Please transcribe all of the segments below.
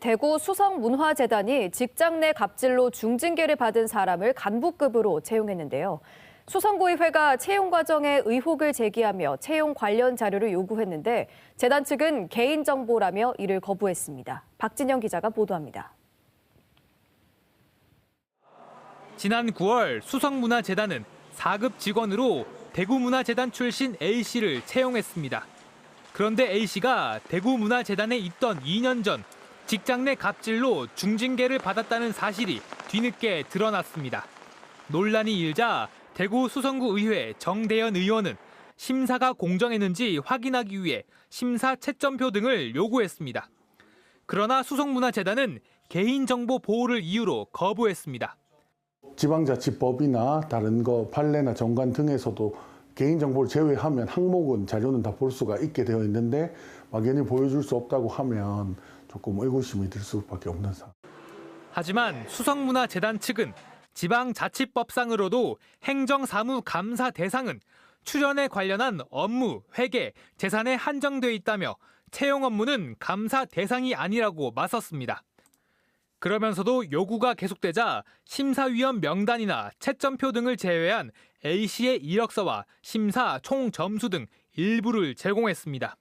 대구 수성문화재단이 직장 내 갑질로 중징계를 받은 사람을 간부급으로 채용했는데요. 수성구의회가 채용 과정에 의혹을 제기하며 채용 관련 자료를 요구했는데 재단 측은 개인정보라며 이를 거부했습니다. 박진영 기자가 보도합니다. 지난 9월 수성문화재단은 4급 직원으로 대구문화재단 출신 A씨를 채용했습니다. 그런데 A씨가 대구문화재단에 있던 2년 전 직장 내 갑질로 중징계를 받았다는 사실이 뒤늦게 드러났습니다. 논란이 일자 대구 수성구 의회 정대현 의원은 심사가 공정했는지 확인하기 위해 심사 채점표 등을 요구했습니다. 그러나 수성문화재단은 개인정보 보호를 이유로 거부했습니다. 지방자치법이나 다른 거 판례나 정관 등에서도 개인정보를 제외하면 항목은 자료는 다 볼 수가 있게 되어 있는데 막연히 보여줄 수 없다고 하면 조금 의구심이 들 수밖에 없는 상황. 하지만 수성문화재단 측은 지방자치법상으로도 행정사무감사 대상은 출연에 관련한 업무, 회계, 재산에 한정돼 있다며 채용 업무는 감사 대상이 아니라고 맞섰습니다. 그러면서도 요구가 계속되자 심사위원 명단이나 채점표 등을 제외한 A씨의 이력서와 심사 총 점수 등 일부를 제공했습니다.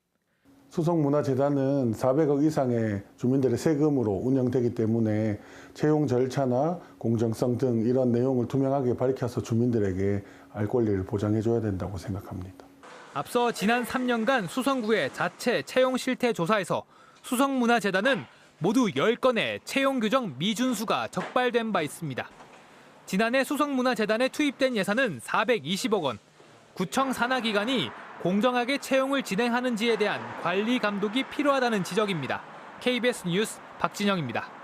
수성문화재단은 400억 이상의 주민들의 세금으로 운영되기 때문에 채용 절차나 공정성 등 이런 내용을 투명하게 밝혀서 주민들에게 알 권리를 보장해줘야 된다고 생각합니다. 앞서 지난 3년간 수성구의 자체 채용 실태 조사에서 수성문화재단은 모두 10건의 채용 규정 미준수가 적발된 바 있습니다. 지난해 수성문화재단에 투입된 예산은 420억 원. 구청 산하 기관이 공정하게 채용을 진행하는지에 대한 관리 감독이 필요하다는 지적입니다. KBS 뉴스 박진영입니다.